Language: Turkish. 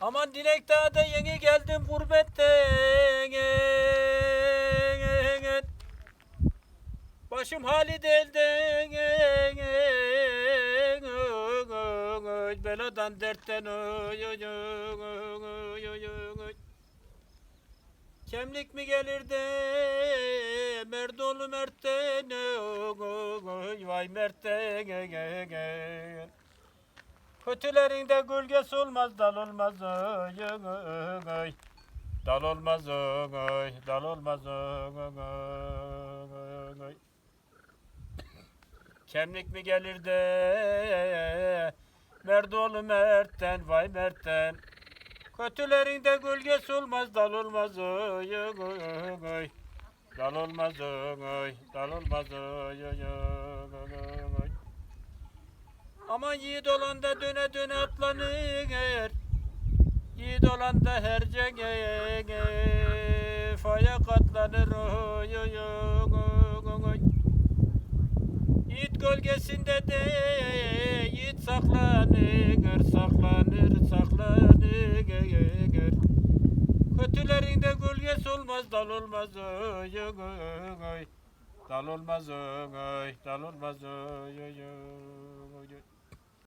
Aman Dilek Dağ'da yeni geldim gurbetten. Başım hali delden. Beladan dertten. Kemlik mi gelir de Merdolu Mert'ten Vay Mert'ten Kötülerinde gölgesi olmaz dal olmaz oy, oy, oy. Dal olmaz oy, dal olmaz oy. Kemlik mi gelir de Merdolu Mert'ten vay Mert'ten Kötülerinde gölgesi olmaz dal olmaz oy oy oy. Dal olmaz oy dal olmaz oy oy oy. Aman yiğit olan da döne döne atlanır Yiğit olan da her cenge Faya katlanır oy oy oy oy. Yiğit gölgesinde de yiğit saklanır, saklanır, saklanır. Kötülerinde gölgesi olmaz, dal olmaz oy oy oy. Dal olmaz oy, dal olmaz oy oy oy.